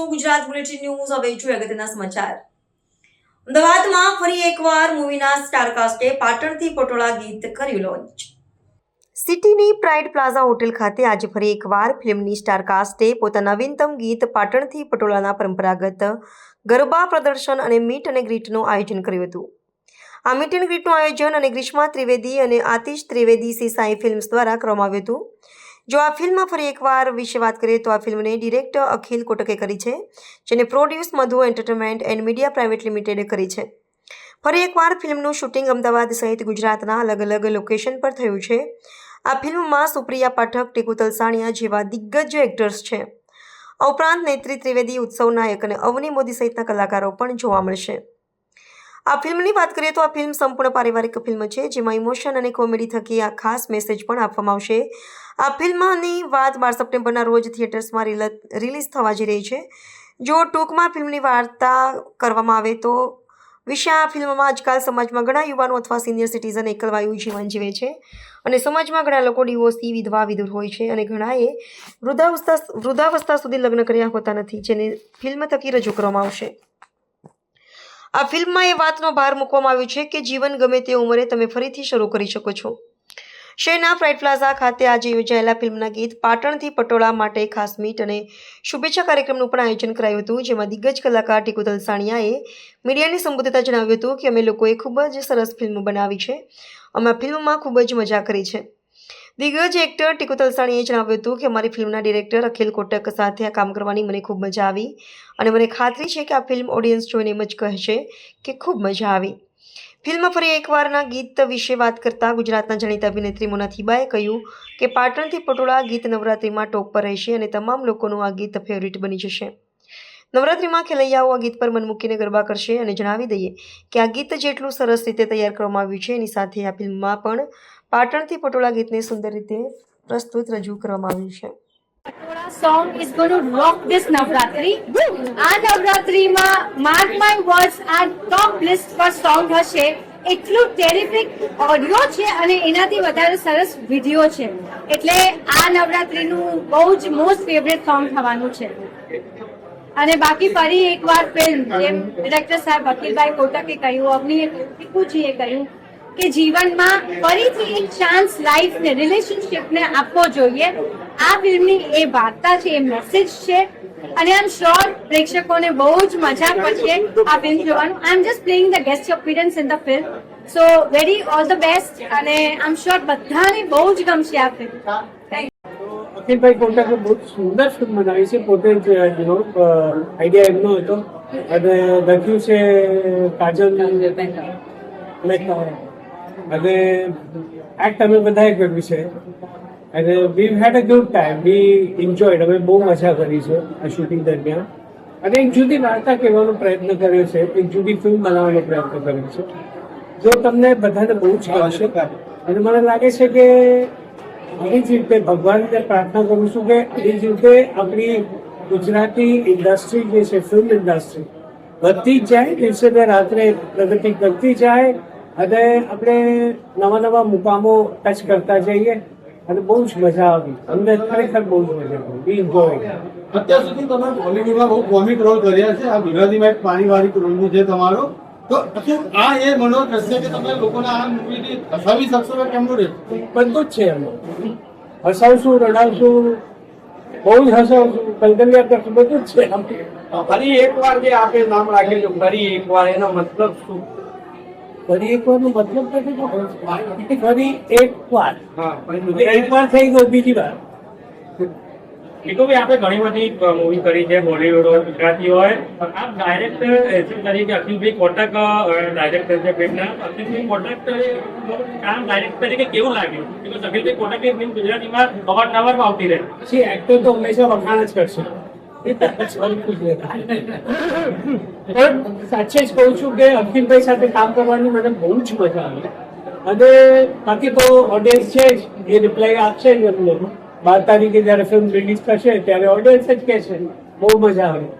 છું Gujarat bulletin news, હવે છું અગત્યના સમાચાર. અમદાવાદમાં ફરી એકવાર મૂવીના સ્ટારકાસ્ટે પાટણથી પટોળા ગીત કર્યું લોન્ચ. સિટીની પ્રાઇડ પ્લાઝા હોટેલ ખાતે આજે ફરી એકવાર ફિલ્મની સ્ટારકાસ્ટે પોતાના નવીનતમ ગીત પાટણથી પટોળાના પરંપરાગત ગરબા પ્રદર્શન અને મીટ અને ગ્રીટનું આયોજન કર્યું હતું. આ મીટ એન્ડ ગ્રીટનું આયોજન અને ગ્રીષ્મા ત્રિવેદી અને આતિશ ત્રિવેદી સી સાંઈ ફિલ્મ્સ દ્વારા કરવામાં આવ્યું હતું. જો આ ફિલ્મ ફરી એકવાર વિશે વાત કરીએ તો આ ફિલ્મને ડિરેક્ટર અખિલ કોટકે કરી છે, જેને produce Madhu entertainment and media private લિમિટેડે કરી છે. ફરી એકવાર ફિલ્મનું શૂટિંગ અમદાવાદ સહિત ગુજરાતના અલગ અલગ લોકેશન પર થયું છે. આ ફિલ્મમાં સુપ્રિયા પાઠક ટીકુ તલસાણિયા જેવા દિગ્ગજ એક્ટર્સ છે. આ ઉપરાંત નેત્રી ત્રિવેદી ઉત્સવ નાયક અને અવની મોદી સહિતના કલાકારો પણ જોવા મળશે. આ ફિલ્મની વાત કરીએ તો આ ફિલ્મ સંપૂર્ણ પારિવારિક ફિલ્મ છે, જેમાં ઇમોશન અને કોમેડી થકી આ ખાસ મેસેજ પણ આપવામાં આવશે. આ ફિલ્મની વાત બાર સપ્ટેમ્બરના રોજ થિયેટર્સમાં રિલ- રિલીઝ થવા જઈ રહી છે. જો ટૂંકમાં ફિલ્મની વાર્તા કરવામાં આવે તો વિશે આ ફિલ્મમાં આજકાલ સમાજમાં ઘણા યુવાનો અથવા સિનિયર સિટીઝન એકલવાયુ જીવન જીવે છે અને સમાજમાં ઘણા લોકો ડિવોર્સી વિધવા, વિધુર હોય છે અને ઘણાએ વૃદ્ધાવસ્થા વૃદ્ધાવસ્થા સુધી લગ્ન કર્યા હોતા નથી, જેને ફિલ્મ થકી રજૂ કરવામાં આવશે. આ ફિલ્મમાં એ વાતનો ભાર મૂકવામાં આવ્યો છે કે જીવન ગમે તે ઉંમરે તમે ફરીથી શરૂ કરી શકો છો. શેના પ્રાઇડ પ્લાઝા ખાતે આજે યોજાયેલા ફિલ્મના ગીત પાટણથી પટોળા માટે ખાસ મીટ અને શુભેચ્છા કાર્યક્રમનું પણ આયોજન કરાયું હતું, જેમાં દિગ્ગજ કલાકાર ટીકુ દલસાણિયાએ મીડિયાને સંબોધતા જણાવ્યું હતું કે અમે લોકોએ ખૂબ જ સરસ ફિલ્મ બનાવી છે. અમે ફિલ્મમાં ખૂબ જ મજા કરી છે. દિગ્ગજ એક્ટર ટીકુ તલસાણીએ જણાવ્યું હતું કે અમારી ફિલ્મના ડિરેક્ટર અખિલ કોટક સાથે આ કામ કરવાની મને ખૂબ મજા આવી અને મને ખાતરી છે કે આ ફિલ્મ ઓડિયન્સ જોઈને એમ જ કહેશે કે ખૂબ મજા આવી. ફિલ્મ ફરી એકવારના ગીત વિશે વાત કરતાં ગુજરાતના જાણીતા અભિનેત્રી મોનાથીબાએ કહ્યું કે પાટણથી પટોળા ગીત નવરાત્રિમાં ટોપ પર રહેશે અને તમામ લોકોનું આ ગીત ફેવરિટ બની જશે. નવરાત્રિમાં ખેલૈયાઓ આ ગીત પર મન મૂકીને ગરબા કરશે અને જણાવી દઈએ કે આ ગીત જેટલું સરસ રીતે તૈયાર કરવામાં આવ્યું છે, એની સાથે આ ફિલ્મમાં પણ પાટણથી પટોળા ગીતને સુંદર રીતે પ્રસ્તુત રજૂ કરવામાં આવ્યું છે. song is going to rock this Navratri. આ નવરાત્રીમાં માર્ક માય વર્ડ્સ આ ટોપ લિસ્ટ પર સોંગ હશે. એટલું ટેરિફિક ઓડિયો છે અને એનાથી વધારે સરસ વીડિયો છે. એટલે આ નવરાત્રીનું બહુ જ મોસ્ટ ફેવરેટ સોંગ થવાનું છે. અને બાકી ફરી એકવાર ફિલ્મ જેમ ડિરેક્ટર સાહેબ વકીલભાઈ કોટકે કહ્યું, અગ્નિએ ટીકુજીએ કહ્યું કે જીવનમાં ફરીથી એક ચાન્સ લાઈફને રિલેશનશિપને આપવો જોઈએ. આ ફિલ્મની એ વાર્તા છે એ મેસેજ છે. અને આમ એમ શ્યોર પ્રેક્ષકોને બહુ જ મજા પડશે આ ફિલ્મ જોવાનું. I am just playing the guest appearance in the film so very all the best અને આઈ એમ શ્યોર બધાને બહુ જ ગમશે આ ફિલ્મ થેન્ક અખિલભાઈ કોટાકે બહુ સુંદર ફિલ્મ બનાવી છે. પોતે જ યુ આઈડિયા એમનો હતો. અને લખ્યું છે કાજલ મહેતા અને એક્ટ અમે બધાએ કર્યું છે. અને we had a good time we enjoyed અમે બહુ મજા કરી છે આ શૂટિંગ દરમિયાન. અને એક જુદી વાર્તા કહેવાનો પ્રયત્ન કર્યો છે. એક જુદી ફિલ્મ બનાવવાનો પ્રયત્ન કર્યો છે. જો તમને બધાને બહુ જ ગમશે અને મને લાગે છે કે આવી જ રીતે ભગવાનને પ્રાર્થના કરું છું કે એ જ રીતે આપણી ગુજરાતી ઇન્ડસ્ટ્રી જે છે ફિલ્મ ઇન્ડસ્ટ્રી વધતી જ જાય, દિવસે ને રાત્રે પ્રગતિ કરતી જાય અને આપણે નવા નવા મુકામો ટચ કરતા જઈએ અને બહુ જ મજા આવી. અમને ખરેખર બહુ જ મજા આવી. એન્જોય અત્યાર સુધી તમે બોલિવૂડમાં બહુ કોમિક રોલ કર્યા છે. આ ગુજરાતીમાં એક પારિવારિક રોલ છે તમારો. તો શું આ એ હશે કે તમે લોકોને આ મૂવીથી હસાવી શકશો કે કેમનું રહેશે? બધું જ છે એમાં. હસાવશું રડાવશું બહુ જ હસાવશું. કલકલિયા કરશું બધું જ છે ફરી એકવાર જે આપે નામ રાખેલું ફરી એકવાર એનો મતલબ શું? ફરી એક વારનું મતલબ નથી ફરી એક વાર. એક વાર થઈ ગયો બીજી વાર. ભાઈ આપણે ઘણી બધી મૂવી કરી છે બોલીવુડ હોય ગુજરાતી હોય. પણ આપ ડાયરેક્ટર એસી તરીકે અખિલભાઈ કોટક ડાયરેક્ટર છે ફિલ્મના અખિલભાઈ કોટક કામ ડાયરેક્ટર તરીકે કેવું લાગ્યું? અખિલભાઈ કોટકની ફિલ્મ ગુજરાતીમાં અવારનવાર આવતી રહે. પછી એક્ટર તો હંમેશા વખાણ જ કરશે. પણ સાચે જ કહું છું કે અખિલભાઈ સાથે કામ કરવાની મને બહુ જ મજા આવી. અને બાકી તો ઓડિયન્સ છે જ, એ રિપ્લાય આપશે જ એમને. બાર તારીખે જયારે ફિલ્મ રિલીઝ થશે, ત્યારે ઓડિયન્સ જ કહેશે બહુ મજા આવે.